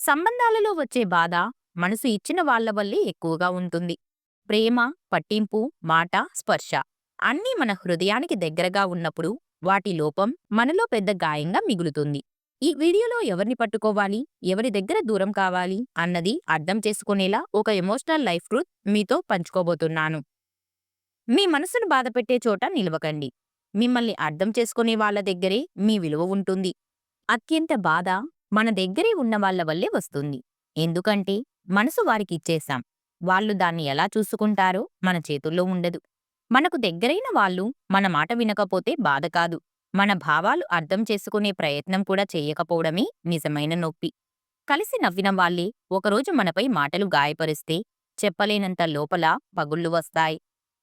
సంబంధాలలో వచ్చే బాధ మనసు ఇచ్చిన వాళ్ళ వల్లే ఎక్కువగా ఉంటుంది. ప్రేమ పట్టింపు మాట స్పర్శ అన్నీ మన హృదయానికి దగ్గరగా ఉన్నప్పుడు వాటి లోపం మనలో పెద్ద గాయంగా మిగులుతుంది. ఈ వీడియోలో ఎవరిని పట్టుకోవాలి ఎవరి దగ్గర దూరం కావాలి అన్నది అర్థం చేసుకునేలా ఒక ఎమోషనల్ లైఫ్ ట్రూత్ మీతో పంచుకోబోతున్నాను. మీ మనసును బాధపెట్టే చోట నిలవకండి. మిమ్మల్ని అర్థం చేసుకునే వాళ్ళ దగ్గరే మీ విలువ ఉంటుంది. అత్యంత బాధ మన దగ్గరే ఉన్న వాళ్ళ వల్లే వస్తుంది. ఎందుకంటే మనసు వారికి ఇచ్చేశాం. వాళ్ళు దాన్ని ఎలా చూసుకుంటారో మన చేతుల్లో ఉండదు. మనకు దగ్గరైన వాళ్ళు మన మాట వినకపోతే బాధ కాదు. మన భావాలు అర్థం చేసుకునే ప్రయత్నం కూడా చేయకపోవడమే నిజమైన నొప్పి. కలిసి నవ్విన వాళ్ళే ఒకరోజు మనపై మాటలు గాయపరిస్తే చెప్పలేనంత లోపల పగుళ్ళు వస్తాయి.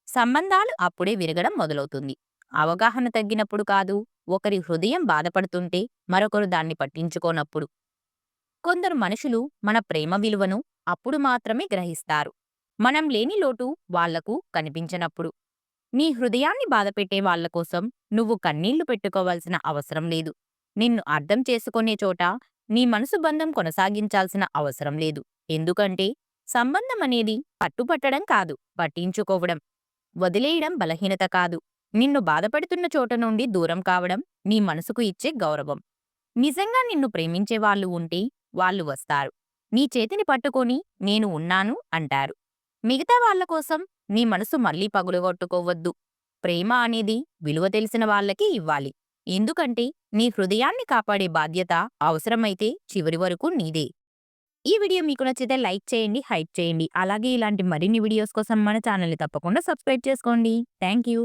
సంబంధాలు అప్పుడే విరగడం మొదలవుతుంది. అవగాహన తగ్గినప్పుడు కాదు ఒకరి హృదయం బాధపడుతుంటే మరొకరు దాన్ని పట్టించుకోనప్పుడు. కొందరు మనుషులు మన ప్రేమ విలువను అప్పుడు మాత్రమే గ్రహిస్తారు. మనం లేని లోటు వాళ్ళకు కనిపించనప్పుడు. నీ హృదయాన్ని బాధపెట్టే వాళ్ళ కోసం నువ్వు కన్నీళ్ళు పెట్టుకోవాల్సిన అవసరం లేదు. నిన్ను అర్థం చేసుకునే చోట నీ మనసు బంధం కొనసాగించాల్సిన అవసరం లేదు. ఎందుకంటే సంబంధం అనేది పట్టుపట్టడం కాదు పట్టించుకోవడం. వదిలేయడం బలహీనత కాదు. నిన్ను బాధపడుతున్న చోట నుండి దూరం కావడం నీ మనసుకు ఇచ్చే గౌరవం. నిజంగా నిన్ను ప్రేమించే వాళ్ళు ఉంటే వాళ్ళు వస్తారు. నీ చేతిని పట్టుకొని నేను ఉన్నాను అంటారు. మిగతా వాళ్ళ కోసం నీ మనసు మళ్ళీ పగులగొట్టుకోవద్దు. ప్రేమ అనేది విలువ తెలిసిన వాళ్ళకి ఇవ్వాలి. ఎందుకంటే నీ హృదయాన్ని కాపాడే బాధ్యత అవసరమైతే చివరి వరకు నీదే. ఈ వీడియో మీకు నచ్చితే లైక్ చేయండి హైప్ చేయండి. అలాగే ఇలాంటి మరిన్ని వీడియోస్ కోసం మన ఛానల్ని తప్పకుండా సబ్స్క్రైబ్ చేసుకోండి. Thank you